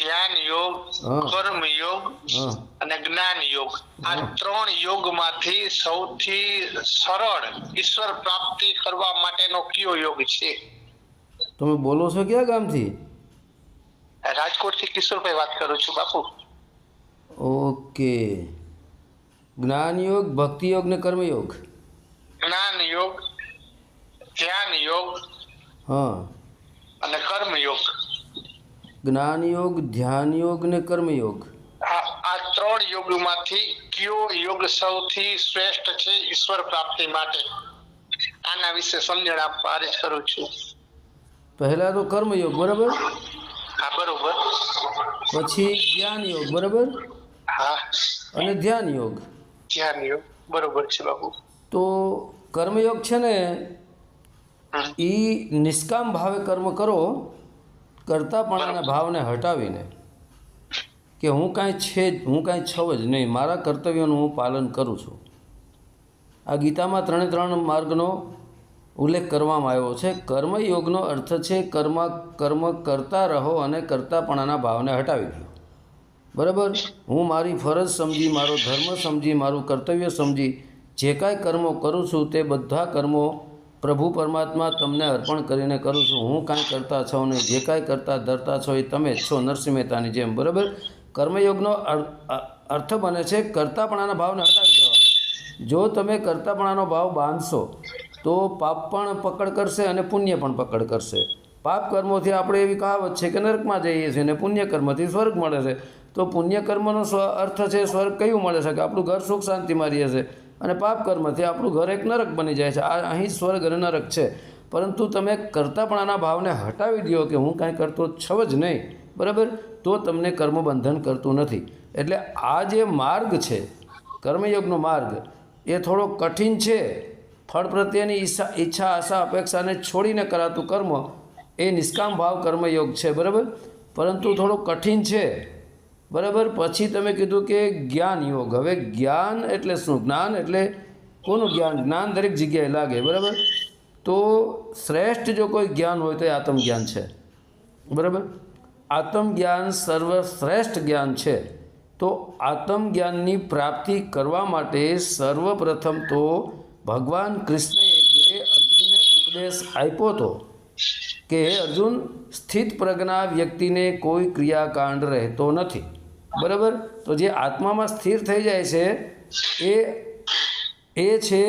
ધ્યાન યોગ કર્મ યોગ અને જ્ઞાન યોગ. આ ત્રણ યોગમાંથી સૌથી સરળ ઈશ્વર પ્રાપ્તિ કરવા માટેનો કયો યોગ છે? તમે બોલો છો ક્યાં ગામથી? રાજકોટથી કિશોરભાઈ વાત કરું છું બાપુ. ઓકે. જ્ઞાન યોગ ભક્તિ યોગ ને કર્મ યોગ? જ્ઞાન યોગ ધ્યાન યોગ હા. અને કર્મ યોગ. જ્ઞાન યોગ ધ્યાન યોગ ને કર્મયોગ. આ આ ત્રણ યોગમાંથી કયો યોગ સૌથી શ્રેષ્ઠ છે ઈશ્વર પ્રાપ્તિ માટે? આના વિશે સમજણ આપવા આદેશ કરું છું. પહેલા તો કર્મયોગ બરાબર? હા બરોબર. પછી જ્ઞાન યોગ બરાબર? હા. અને ધ્યાન યોગ ધ્યાન યોગ બરોબર છે બાબુ. તો કર્મયોગ છે ને એ નિષ્કામ ભાવે કર્મ કરો કરતાપણાના ભાવને હટાવીને કે હું કાંઈ છે જ હું કાંઈ છવ જ નહીં મારા કર્તવ્યોનું હું પાલન કરું છું. આ ગીતામાં ત્રણે ત્રણ માર્ગનો ઉલ્લેખ કરવામાં આવ્યો છે. કર્મયોગનો અર્થ છે કર્મ કર્મ કરતા રહો અને કરતાપણાના ભાવને હટાવી દો. બરાબર? હું મારી ફરજ સમજી મારો ધર્મ સમજી મારું કર્તવ્ય સમજી જે કાંઈ કર્મો કરું છું તે બધા કર્મો પ્રભુ પરમાત્મા તમને અર્પણ કરીને કરું છું. હું કાંઈ કરતા છો નહીં. જે કાંઈ કરતા ધરતા છો એ તમે જ છો નરસિંહ મહેતાની જેમ. બરાબર? કર્મયોગનો અર્થ બને છે કરતાપણાના ભાવને હટાવી દેવાનો. જો તમે કરતાપણાનો ભાવ બાંધશો, તો પાપ પણ પકડ કરશે અને પુણ્ય પણ પકડ કરશે. પાપ કર્મોથી આપણે એવી કહાવત છે કે નરકમાં જઈએ છીએ અને પુણ્ય કર્મથી સ્વર્ગ મળે છે. તો પુણ્ય કર્મનો સ્વ, અર્થ છે સ્વર્ગ કયું મળે છે? કે આપણું ઘર સુખ શાંતિમાં રહે છે. અને પાપ કર્મથી આપણું ઘર એક નરક બની જાય છે. આ અહીં સ્વર્ગ અને નરક છે. પરંતુ તમે કરતાપણાના ભાવને હટાવી દો કે હું કાંઈ કરતો છવ જ નહીં, બરાબર? તો તમને કર્મ બંધન કરતું નથી. એટલે આ જે માર્ગ છે, કર્મયોગનો માર્ગ, એ થોડો કઠિન છે. ફળ પ્રત્યેની ઈચ્છા ઈચ્છા, આશા, અપેક્ષાને છોડીને કરાતું કર્મ, એ નિષ્કામ ભાવ કર્મયોગ છે, બરાબર? પરંતુ થોડો કઠિન છે. બરાબર? પછી તમે કીધું કે જ્ઞાન યોગ. હવે જ્ઞાન એટલે શું? જ્ઞાન એટલે કોનું જ્ઞાન? જ્ઞાન દરેક જગ્યાએ લાગે, બરાબર? તો શ્રેષ્ઠ જો કોઈ જ્ઞાન હોય તો એ આત્મજ્ઞાન છે. બરાબર? આત્મજ્ઞાન સર્વશ્રેષ્ઠ જ્ઞાન છે. તો આત્મજ્ઞાનની પ્રાપ્તિ કરવા માટે સર્વપ્રથમ તો ભગવાન કૃષ્ણએ જે અર્જુનને ઉપદેશ આપ્યો હતો કે અર્જુન, સ્થિત પ્રજ્ઞા વ્યક્તિને કોઈ ક્રિયાકાંડ રહેતો નથી. બરાબર? તો જે આત્મામાં સ્થિર થઈ જાય છે, એ એ છે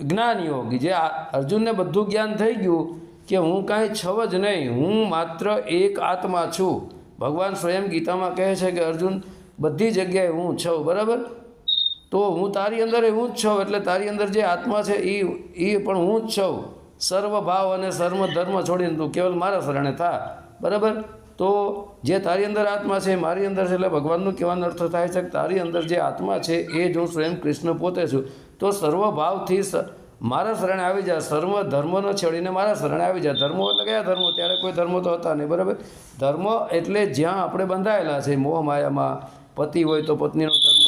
જ્ઞાન યોગ જે અર્જુનને બધું જ્ઞાન થઈ ગયું કે હું કાંઈ છવ જ નહીં, હું માત્ર એક આત્મા છું. ભગવાન સ્વયં ગીતામાં કહે છે કે અર્જુન, બધી જગ્યાએ હું છું બરાબર? તો હું તારી અંદર હું જ છું એટલે તારી અંદર જે આત્મા છે એ એ પણ હું જ છું સર્વ ભાવ અને સર્વ ધર્મ છોડીને તું કેવલ મારા શરણે થા. બરાબર? તો જે તારી અંદર આત્મા છે, મારી અંદર છે, એટલે ભગવાનનું કહેવાનો અર્થ થાય છે કે તારી અંદર જે આત્મા છે, એ જ હું સ્વયં કૃષ્ણ પોતે છું, તો સર્વભાવથી મારા શરણે આવી જા, સર્વ ધર્મનો છેડીને મારા શરણે આવી જા. ધર્મો એટલે કયા ધર્મો? ત્યારે કોઈ ધર્મો તો હતા નહીં, બરાબર? ધર્મ એટલે જ્યાં આપણે બંધાયેલા છે, મોહ માયામાં, પતિ હોય તો પત્નીનો ધર્મ,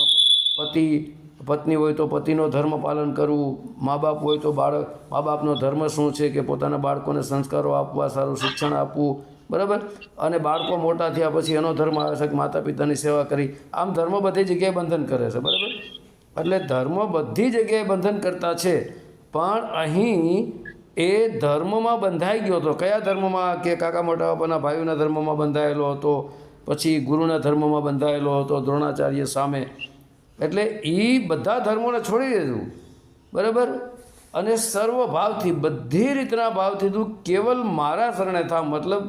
પતિ, પત્ની હોય તો પતિનો ધર્મ પાલન કરવું મા બાપ હોય તો બાળક મા બાપનો ધર્મ શું છે કે પોતાના બાળકોને સંસ્કારો આપવા, સારું શિક્ષણ આપવું બરાબર? અને બાળકો મોટા થયા પછી એનો ધર્મ આવે છે કે માતા પિતાની સેવા કરી. આમ ધર્મ બધી જગ્યાએ બંધન કરે છે, બરાબર? એટલે ધર્મ બધી જગ્યાએ બંધન કરતા છે, પણ અહીં એ ધર્મમાં બંધાઈ ગયો હતો. કયા ધર્મમાં? કે કાકા મોટા બાપાના ભાઈઓના ધર્મમાં બંધાયેલો હતો, પછી ગુરુના ધર્મમાં બંધાયેલો હતો, દ્રોણાચાર્ય સામે. એટલે એ બધા ધર્મોને છોડી દીધું, બરાબર? અને સર્વ ભાવથી બધી રીતના ભાવથી તું કેવલ મારા શરણે થા, મતલબ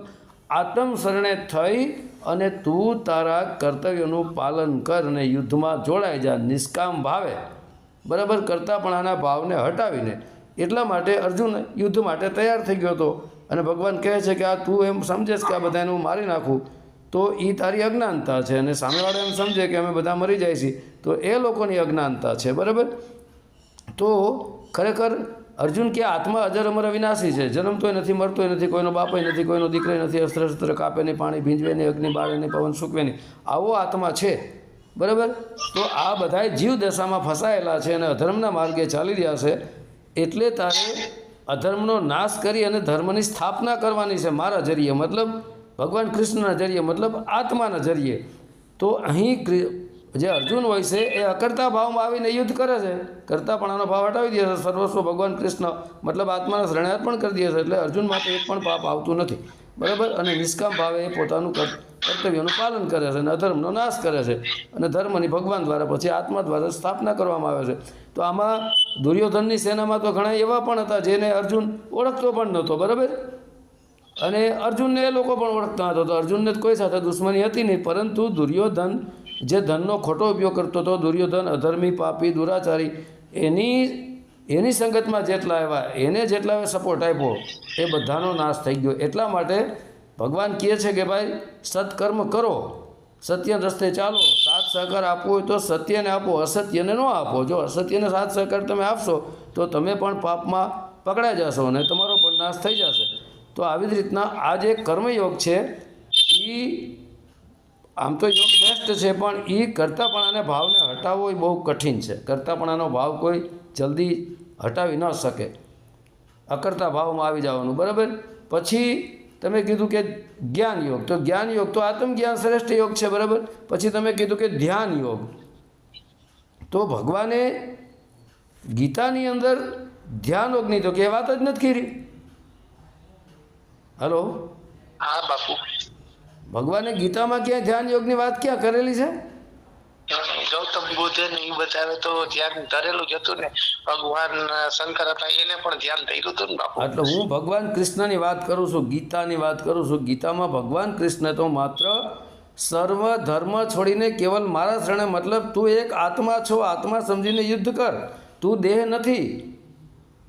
આત્મ શરણે થઈ અને તું તારા કર્તવ્યોનું પાલન કર અને યુદ્ધમાં જોડાઈ જા, નિષ્કામ ભાવે. બરાબર કરતાપણાના ભાવને હટાવીને. એટલા માટે અર્જુન યુદ્ધ માટે તૈયાર થઈ ગયો હતો. અને ભગવાન કહે છે કે આ તું એમ સમજેશ કે આ બધાને હું મારી નાખું. તો એ તારી અજ્ઞાનતા છે અને સામેવાળા એમ સમજે કે અમે બધા મરી જાય છીએ. તો એ લોકોની અજ્ઞાનતા છે, બરાબર? તો ખરેખર અર્જુન કે આત્મા અજર અમર અવિનાશી છે. જન્મતોય નથી, મરતોય નથી, કોઈનો બાપય નથી, કોઈનો દીકરો નથી અસ્ત્ર અસ્ત્ર કાપે નહીં, પાણી ભીંજવે નહીં, અગ્નિ બાળે નહીં, પવન સૂકવે નહીં. આવો આત્મા છે. બરાબર? તો આ બધાય જીવ દશામાં ફસાયેલા છે અને અધર્મના માર્ગે ચાલી રહ્યા છે. એટલે તારે અધર્મનો નાશ કરી અને ધર્મની સ્થાપના કરવાની છે. મારા જરીએ મતલબ, ભગવાન કૃષ્ણના જરીએ મતલબ, આત્માના જરીએ. તો અહીં જે અર્જુન હોય છે, એ અકર્તા ભાવમાં આવીને યુદ્ધ કરે છે. કરતાપણાનો ભાવ હટાવી દે છે. સર્વસ્વ ભગવાન કૃષ્ણ મતલબ આત્માના શરણાર્પણ કરી દે છે. એટલે અર્જુન માટે એક પણ પાપ આવતું નથી. બરાબર? અને નિષ્કામ ભાવે એ પોતાનું કર્તવ્યનું પાલન કરે છે અને અધર્મનો નાશ કરે છે. અને ધર્મની ભગવાન દ્વારા પછી આત્મા દ્વારા સ્થાપના કરવામાં આવે છે. તો આમાં દુર્યોધનની સેનામાં તો ઘણા એવા પણ હતા જેને અર્જુન ઓળખતો પણ નહોતો. બરાબર? અને અર્જુનને એ લોકો પણ ઓળખતા હતા તો અર્જુનને કોઈ સાથે દુશ્મની હતી નહીં. પરંતુ દુર્યોધન જે ધનનો ખોટો ઉપયોગ કરતો હતો, દુર્યોધન, અધર્મી, પાપી, દુરાચારી, એની એની સંગતમાં જેટલા આવ્યા, એને જેટલા સપોર્ટ આપ્યો, એ બધાનો નાશ થઈ ગયો. એટલા માટે ભગવાન કહે છે કે ભાઈ, સત્કર્મ કરો સત્ય રસ્તે ચાલો સાથ સહકાર આપવો હોય તો સત્યને આપો, અસત્યને ન આપો. જો અસત્યને સાથ સહકાર તમે આપશો, તો તમે પણ પાપમાં પકડાઈ જશો અને તમારો પણ નાશ થઈ જશે. તો આવી જ રીતના આ જે કર્મયોગ છે એ આમ તો યોગ બેસ્ટ છે, પણ એ કરતાપણાને ભાવને હટાવવો એ બહુ કઠિન છે. કરતાપણાનો ભાવ કોઈ જલ્દી હટાવી ન શકે. અકર્તા ભાવમાં આવી જવાનું, બરાબર? પછી તમે કીધું કે જ્ઞાન યોગ, તો જ્ઞાન યોગ તો આત્મજ્ઞાન શ્રેષ્ઠ યોગ છે, બરાબર? પછી તમે કીધું કે ધ્યાન યોગ. તો ભગવાને ગીતાની અંદર ધ્યાન યોગની તો કે વાત જ નથી કરી. હલો? હા, બાપુ. ભગવાને ગીતામાં ક્યાં ધ્યાન યોગની વાત ક્યાં કરેલી છે? ગૌતમ બુદ્ધે એ બતાવે તો ધ્યાન કરેલું જ હતું ને. ભગવાન શંકર હતા એને પણ ધ્યાન થયેલું હતું ને બાપુ. એટલે હું ભગવાન કૃષ્ણની વાત કરું છું ગીતાની વાત કરું છું. ગીતામાં ભગવાન કૃષ્ણ તો માત્ર સર્વ ધર્મ છોડીને કેવલ મારા શરણે મતલબ તું એક આત્મા છો આત્મા સમજીને યુદ્ધ કર. તું દેહ નથી.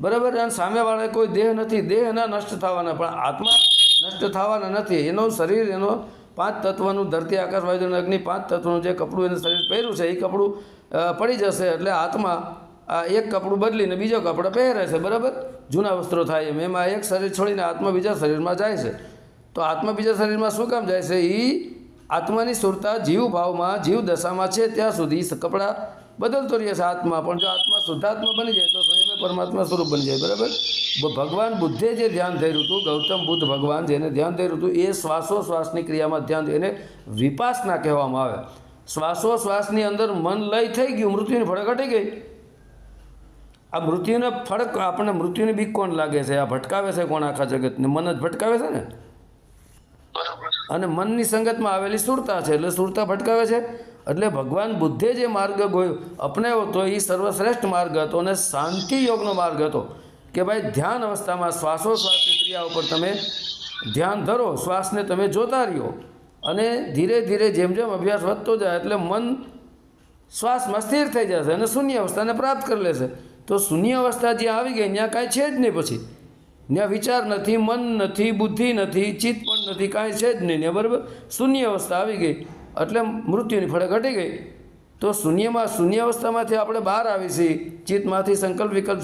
બરાબર? અને સામેવાળા કોઈ દેહ નથી. દેહ એના નષ્ટ થવાના પણ આત્મા નષ્ટ થવાના નથી. એનો શરીર, એનો પાંચ તત્વનું ધરતી આકાશ વાયુ અગ્નિ પાંચ તત્વનું જે કપડું એને શરીર પહેર્યું છે, એ કપડું પડી જશે એટલે હાથમાં આ એક કપડું બદલીને બીજો કપડો પહેરે છે, બરાબર? જૂના વસ્ત્રો થાય એમ. એમાં એક શરીર છોડીને આત્મા બીજા શરીરમાં જાય છે. તો આત્મા બીજા શરીરમાં શું કામ જાય છે? એ આત્માની સુરતા જીવ ભાવમાં જીવ દશામાં છે, ત્યાં સુધી કપડાં બદલતો રહે છે આત્મા. પણ જો આત્મા શુદ્ધાત્મા બની જાય તો સ્વયં પરમાત્મા સ્વરૂપ બની જાય, બરાબર? ભગવાન બુદ્ધે જે ધ્યાન થયું હતું, ગૌતમ બુદ્ધ ભગવાન જેને ધ્યાન થયું હતું, એ શ્વાસોશ્વાસની ક્રિયામાં ધ્યાન એને વિપાસના કહેવામાં આવે. શ્વાસોશ્વાસની અંદર મન લય થઈ ગયું, મૃત્યુની ફળક હટી ગઈ. આ મૃત્યુને ફળક, આપણને મૃત્યુની બીક કોણ લાગે છે? આ ભટકાવે છે કોણ આખા જગતને? મન જ ભટકાવે છે ને? બરોબર. અને મનની સંગતમાં આવેલી સુરતા છે, એટલે સુરતા ભટકાવે છે. એટલે ભગવાન બુદ્ધે જે માર્ગ ગયો, અપનાવ્યો હતો એ સર્વશ્રેષ્ઠ માર્ગ હતો અને શાંતિ યોગનો માર્ગ હતો. કે ભાઈ, ધ્યાન અવસ્થામાં શ્વાસોશ્વાસની ક્રિયા ઉપર તમે ધ્યાન ધરો, શ્વાસને તમે જોતા રહ્યો. અને ધીરે ધીરે જેમ જેમ અભ્યાસ વધતો જાય, એટલે મન શ્વાસમાં સ્થિર થઈ જશે અને શૂન્ય અવસ્થાને પ્રાપ્ત કરી લેશે. તો શૂન્ય અવસ્થા જ્યાં આવી ગઈ, ત્યાં કાંઈ છે જ નહીં પછી. ત્યાં વિચાર નથી, મન નથી, બુદ્ધિ નથી, ચિત્ત પણ નથી, કાંઈ છે જ નહીં. બરાબર? શૂન્ય અવસ્થા આવી ગઈ. એટલે મૃત્યુની ફળે ઘટી ગઈ. તો શૂન્યમાં, શૂન્ય અવસ્થામાંથી આપણે બહાર આવી છીએ. ચિત્તમાંથી સંકલ્પ વિકલ્પ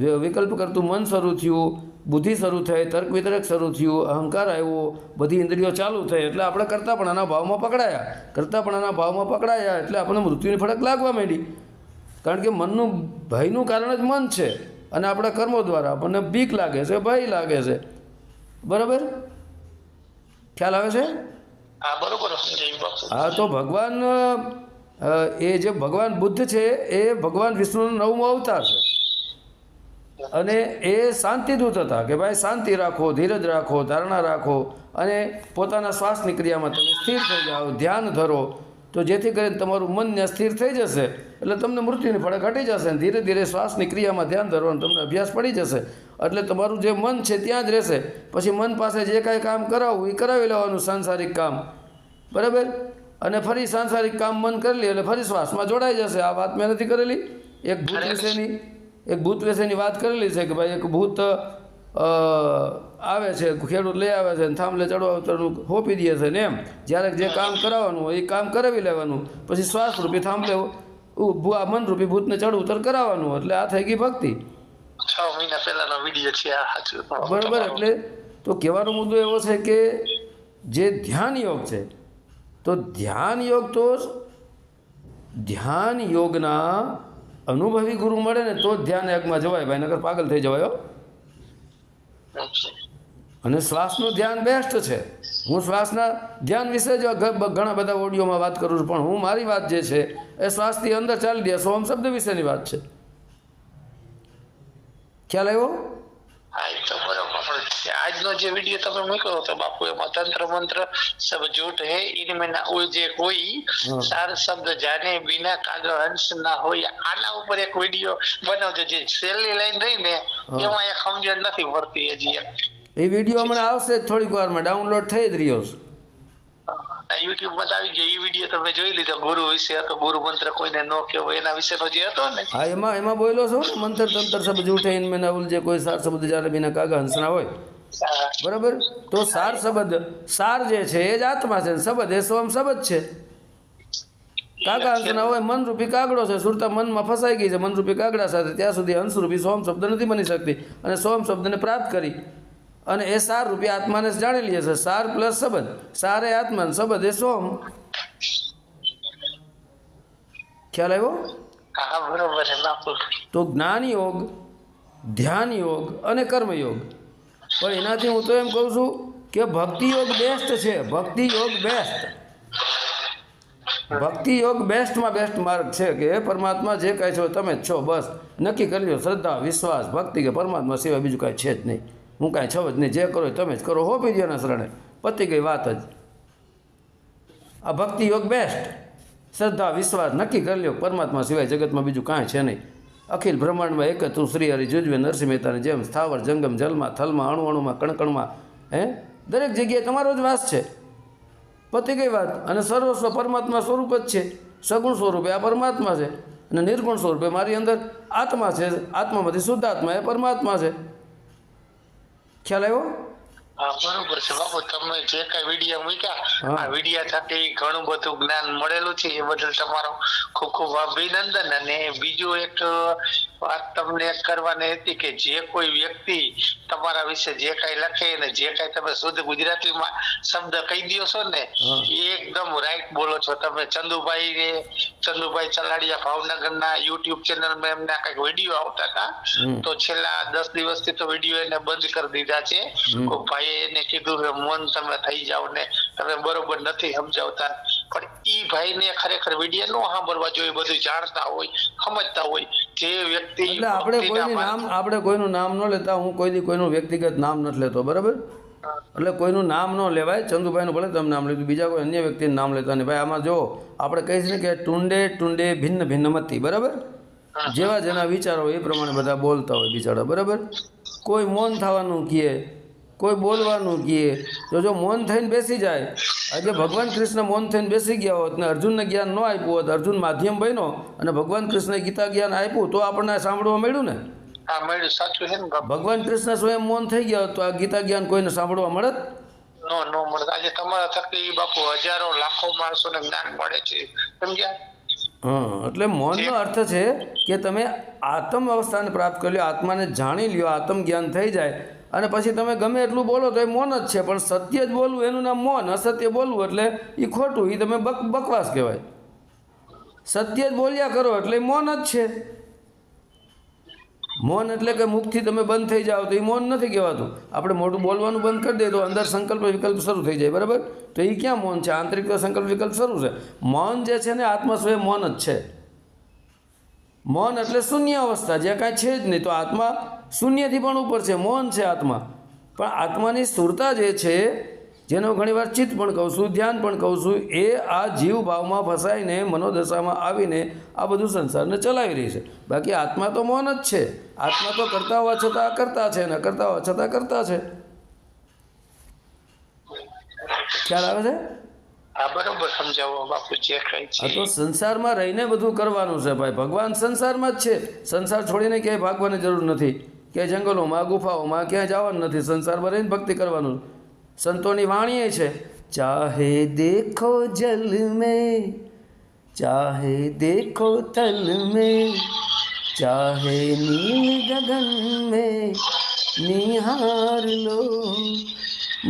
વિકલ્પ કરતું મન શરૂ થયું, બુદ્ધિ શરૂ થઈ, તર્ક વિતર્ક શરૂ થયું, અહંકાર આવ્યો, બધી ઇન્દ્રિયો ચાલુ થઈ. એટલે આપણે કરતાપણાના ભાવમાં પકડાયા. કરતાપણાના ભાવમાં પકડાયા. એટલે આપણને મૃત્યુની ફળક લાગવા માંડી. કારણ કે મનનું, ભયનું કારણ જ મન છે. અને આપણા કર્મો દ્વારા આપણને બીક લાગે છે ભય લાગે છે. બરાબર? ખ્યાલ આવે છે? હા બરોબર. હા તો ભગવાન એ જે ભગવાન બુદ્ધ છે એ ભગવાન વિષ્ણુનો નવમો અવતાર છે. અને એ શાંતિદૂત હતા કે ભાઈ શાંતિ રાખો ધીરજ રાખો ધારણા રાખો અને પોતાના શ્વાસની ક્રિયામાં તમે સ્થિર થઈ જાઓ ધ્યાન ધરો. તો જેથી કરીને તમારું મન ત્યાં સ્થિર થઈ જશે એટલે તમને મૃત્યુની ફળે ઘટી જશે અને ધીરે ધીરે શ્વાસની ક્રિયામાં ધ્યાન ધરવાનું તમને અભ્યાસ પડી જશે. એટલે તમારું જે મન છે ત્યાં જ રહેશે. પછી મન પાસે જે કાંઈ કામ કરાવવું એ કરાવી લેવાનું સાંસારિક કામ. બરાબર? અને ફરી સાંસારિક કામ મન કરી લે એટલે ફરી શ્વાસમાં જોડાઈ જશે. આ વાત મેં નથી કરેલી. એક ભૂત વિશેની એક ભૂત વિશેની વાત કરેલી છે કે ભાઈ એક ભૂત આવે છે ખેડૂત લઈ આવે છે થાંભલે ચડવા ઉતરનું હોપી દે છે ને એમ. જ્યારે જે કામ કરાવવાનું હોય એ કામ કરાવી લેવાનું. પછી શ્વાસ રૂપી થાંભલે આ મનરૂપી ભૂતને ચડ ઉતર કરાવવાનું એટલે આ થઈ ગઈ ભક્તિ. છ મહિના પહેલાનો વીડિયો છે આ સાચું. બરાબર એટલે તો કહેવાનો મુદ્દો એવો છે કે જે ધ્યાન યોગ છે તો ધ્યાન યોગ તો ધ્યાન યોગના અનુભવી ગુરુ મળે ને તો જ ધ્યાન યોગમાં જવાય ભાઈ નગર પાગલ થઈ જવાય હો. અને શ્વાસનું ધ્યાન બેસ્ટ છે. હું શ્વાસના ધ્યાન વિશે જ ઘણા બધા ઓડિયોમાં વાત કરું છું, પણ હું મારી વાત જે છે, એ શ્વાસથી અંદર ચાલી દે સોમ શબ્દ વિશેની વાત છે. ખ્યાલ આવ્યો? જ આજનો જે વીડિયો તમે મૂક્યો તો બાપુ એમાં તંત્ર મંત્ર સબ જૂઠ હે ઇનમે ના ઉલજે કોઈ સાર શબ્દ જાને બિના કાગળ હંસ ના હોય. આના ઉપર એક વીડિયો બનાવજો જે છેલ્લી લાઈન રહી ને એમાં એક સમજણ નથી પડતી હજી. એ વીડિયો હમણાં આવશે થોડીક વારમાં ડાઉનલોડ થઈ જ રહ્યો છે. યુટ્યુબમાં આવી ગયો એ વીડિયો તમે જોઈ લીધો. ગુરુ વિશે હતો ગુરુ મંત્ર કોઈને ન કહેવો એના વિશેનો જે હતો ને. હા એમાં એમાં બોલ્યો છો મંત્ર તંત્ર શબ્દ જૂઠે ઇનમેં ના ઉલજે કોઈ સાર શબ્દ જ્યારે બિના કાગા હંસના હોય. બરાબર? તો સાર શબ્દ સાર જે છે એ જ આત્મા છે શબ્દ એ સોમ શબ્દ છે. કાગા હંસના હોય મનરૂપી કાગડો છે સુરતા મનમાં ફસાઈ ગઈ છે મનરૂપી કાગડા સાથે ત્યાં સુધી હંસરૂપી સોમ શબ્દ નથી બની શકતી. અને સોમ શબ્દને પ્રાપ્ત કરી. અને એ સાર રૂપી આત્માને જાણી લે છે સાર પ્લસ શબ્દ સારે એ આત્મા અને શબ્દ એ સોમ ખ્યાલ આવ્યો? તો જ્ઞાન યોગ ધ્યાન યોગ અને કર્મયોગ. પણ એનાથી હું તો એમ કહું છું કે ભક્તિ યોગ બેસ્ટ છે. ભક્તિ યોગ બેસ્ટ ભક્તિ યોગ બેસ્ટમાં બેસ્ટ માર્ગ છે કે પરમાત્મા જે કાંઈ છો તમે જ છો બસ. નક્કી કરી લો શ્રદ્ધા વિશ્વાસ ભક્તિ કે પરમાત્મા સિવાય બીજું કાંઈ છે જ નહીં. હું કાંઈ છો જ નહીં જે કરો તમે જ કરો. હોપી દો ના શરણે. પતી ગઈ વાત જ. આ ભક્તિ યોગ બેસ્ટ શ્રદ્ધા, વિશ્વાસ નક્કી કરી લ્યો. પરમાત્મા સિવાય જગતમાં બીજું કાંઈ છે નહીં. અખિલ બ્રહ્માંડમાં એક તું શ્રી હરિ જુજવે નરસિંહ મહેતાની જેમ સ્થાવર, જંગમ, જલમાં, થલમાં અણુ અણુમાં કણકણમાં, હે? દરેક જગ્યાએ તમારો જ વાસ છે. પતી ગઈ વાત. અને સર્વસ્વ પરમાત્મા સ્વરૂપ જ છે. સગુણ સ્વરૂપે આ પરમાત્મા છે. અને નિર્ગુણ સ્વરૂપે મારી અંદર આત્મા છે. આત્મામાંથી શુદ્ધ આત્મા એ પરમાત્મા છે. ખ્યાલ આવ્યો? હા બરોબર છે. બાપુ તમે જે કઈ વિડીયા મૂક્યા. આ વિડીયા થકી ઘણું બધું જ્ઞાન મળેલું છે. એ બદલ તમારો ખૂબ ખૂબ અભિનંદન. અને બીજું એક વાત તમને કરવાની હતી કે જે કોઈ વ્યક્તિ તમારા વિશે જે કઈ લખે ને જે કઈ તમે શુદ્ધ ગુજરાતીમાં શબ્દ કહી દો છો ને એકદમ રાઈટ બોલો છો. તમે ચંદુભાઈ ને ચંદુભાઈ ચલાડિયા ભાવનગરના યુટ્યુબ ચેનલમાં એમના કંઈક વીડિયો આવતા હતા. તો છેલ્લા દસ દિવસથી તો વીડિયો એને બંધ કરી દીધા છે. ભાઈ ભાઈએ એને કીધું કે મન તમે થઈ જાવ ને તમે બરોબર નથી સમજાવતા. પણ ઈ ભાઈને ખરેખર વીડિયો નો સાંભળવા જોઈએ બધું જાણતા હોય સમજતા હોય. જે વ્યક્તિ એટલે આપણે કોઈનું નામ આપણે કોઈનું નામ ન લેતા હું કોઈ દી કોઈનું વ્યક્તિગત નામ નથી લેતો બરાબર? એટલે કોઈનું નામ ન લેવાય ચંદુભાઈનું ભલે તમે નામ લીધું બીજા કોઈ અન્ય વ્યક્તિનું નામ લેતા નહીં. ભાઈ આમાં જો આપણે છીએ ને કે ટુંડે ટુંડે ભિન્ન ભિન્ન મતી બરાબર? જેવા જેના વિચારો એ પ્રમાણે બધા બોલતા હોય બિચારા બરાબર? કોઈ મૌન થવાનું કહે કોઈ બોલવાનું કહે તો જો મૌન થઈને બેસી જાય આજે ભગવાન કૃષ્ણ મૌન થઈને બેસી ગયા હોત ને અર્જુનને જ્ઞાન ન આપ્યું હોત અર્જુન માધ્યમ બન્યો અને ભગવાન કૃષ્ણએ ગીતા જ્ઞાન આપ્યું તો આપણને સાંભળવા મળ્યું ને? ભગવાન કૃષ્ણ સ્વયં મૌન થઈ ગયા તો આ ગીતા જ્ઞાન કોઈને સાંભળવા મળત? નો નો મળે આજે તમારા થકી બાપુ હજારો લાખો માણસોને જ્ઞાન મળે છે. સમજ્યા? એટલે મૌનનો અર્થ છે કે તમે આત્મ અવસ્થાને પ્રાપ્ત કરી લો આત્માને જાણી લ્યો આત્મ જ્ઞાન થઈ જાય અને પછી તમે ગમે એટલું બોલો તો એ મૌન જ છે, પણ સત્ય જ બોલવું, એનું નામ મૌન, અસત્ય બોલવું એટલે એ ખોટું એ તમે બક, બકવાસ કહેવાય. સત્ય જ બોલ્યા કરો એટલે મૌન જ છે. મૌન એટલે કે મુખથી તમે બંધ થઈ જાઓ તો એ મૌન નથી કહેવાતું. આપણે મોટું બોલવાનું બંધ કરી દઈએ તો અંદર સંકલ્પ વિકલ્પ શરૂ થઈ જાય, બરાબર? તો એ ક્યાં મૌન છે? આંતરિક સંકલ્પ વિકલ્પ શરૂ છે. મૌન જે છે ને આત્મસ્વય મૌન જ છે. મૌન એટલે શૂન્ય અવસ્થા, જ્યાં કાંઈ છે જ નહીં, તો આત્મા શૂન્યથી પણ ઉપર છે મૌન છે આત્મા. પણ આત્માની સ્થૂરતા જે છે જેનો ઘણીવાર ચિત્ત પણ કહું છું ધ્યાન પણ કહું છું એ આ જીવ ભાવમાં ફસાઈને મનોદશામાં આવીને આ બધું સંસારને ચલાવી રહી છે. બાકી આત્મા તો મૌન જ છે. આત્મા તો કરતા હોવા છતાં કરતા છે ને કરતા હોવા છતાં કરતા છે. ખ્યાલ આવે છે? બરોબર સમજાવો બાપુ જે છે. તો સંસારમાં રહીને બધું કરવાનું છે ભાઈ. ભગવાન સંસારમાં જ છે. સંસાર છોડીને ક્યાંય ભાગવાની જરૂર નથી. ક્યાંય જંગલોમાં, ગુફાઓમાં ક્યાંય જવાનું નથી સંસારમાં રહીને ભક્તિ કરવાનું. સંતોની વાણી એ છે, ચાહે દેખો જલ મેં, ચાહે દેખો તલ મેં, ચાહે નીલ ગગન મેં, નિહાર લો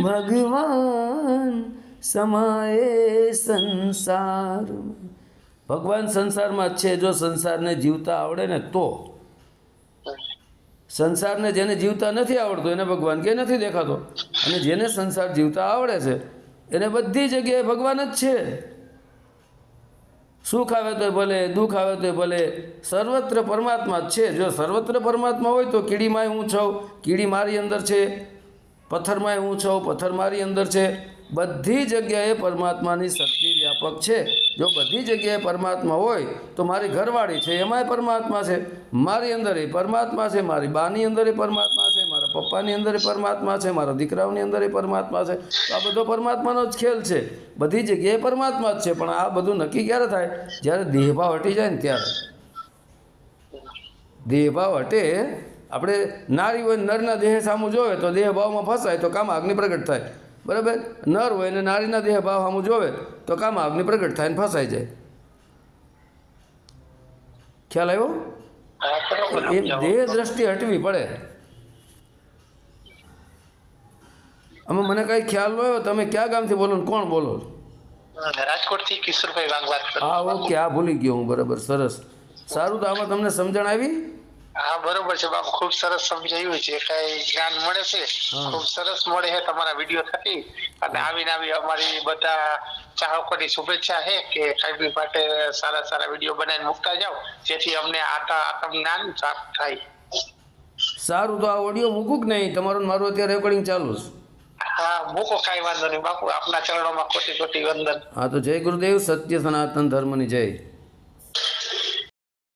ભગવાન સમાયે સંસાર. ભગવાન સંસારમાં છે, જો સંસારને જીવતા આવડે ને તો. સંસારને જેને જીવતા નથી આવડતો, એને ભગવાન કે નથી દેખાતો. અને જેને સંસાર જીવતા આવડે છે, એને બધી જગ્યાએ ભગવાન જ છે. સુખ આવે તો ભલે, દુઃખ આવે તો ભલે, સર્વત્ર પરમાત્મા જ છે. જો સર્વત્ર પરમાત્મા હોય તો કીડીમાંય હું છું, કીડી મારી અંદર છે, પથ્થરમાંય હું છું, પથ્થર મારી અંદર છે. બધી જગ્યાએ પરમાત્માની શક્તિ વ્યાપક છે. જો બધી જગ્યાએ પરમાત્મા હોય, તો મારી ઘરવાળી છે, એમાંય પરમાત્મા છે. મારી અંદર એ પરમાત્મા છે, મારી બાની અંદર એ પરમાત્મા છે, મારા પપ્પાની અંદર એ પરમાત્મા છે, મારા દીકરાઓની અંદર એ પરમાત્મા છે. તો આ બધો પરમાત્માનો જ ખેલ છે. બધી જગ્યાએ પરમાત્મા જ છે, પણ આ બધું નક્કી ક્યારે થાય? જ્યારે દેહભાવ હટી જાય ને ત્યારે. દેહભાવ હટે. આપણે નારી હોય નરના દેહ સામું જોવે, તો દેહભાવમાં ફસાય, તો કામ અગ્નિ પ્રગટ થાય. બરાબર? નર હોય અને નારીના દેહ ભાવ સામું જોવે તો કામ આગની પ્રગટ થાય ને ફસાઈ જાય. ખ્યાલ આવ્યો? એ દેહ દ્રષ્ટિ હટવી પડે. આમાં મને કઈ ખ્યાલ ન આવ્યો. તમે ક્યાં ગામથી બોલો ને કોણ બોલો? રાજકોટથી કિશોરભાઈ વાઘ વાત હા ઓકે આ ભૂલી ગયો હું. બરાબર સરસ. સારું તો આમાં તમને સમજણ આવી? હા બરોબર છે. બાપુ ખૂબ સરસ સમજાયું છે. કઈ જ્ઞાન મળે છે. ખૂબ સરસ મળે છે તમારા વીડિયો થકી અને આવી આવી અમારી બધા ચાહકોની શુભેચ્છા છે કે કઈ માટે સારા સારા વીડિયો બનાવીને મૂકતા જાઓ જેથી અમને આતા આત્મ જ્ઞાન પ્રાપ્ત થાય. સારું તો આ ઓડિયો મૂકું કે નહીં? તમારું મારું અત્યારે રેકોર્ડિંગ ચાલુ છે. હા મૂકો કાંઈ વાંધો નહીં. બાપુ આપના ચરણોમાં કોટી કોટી વંદન. હા તો જય ગુરુદેવ સત્ય સનાતન ધર્મની જય.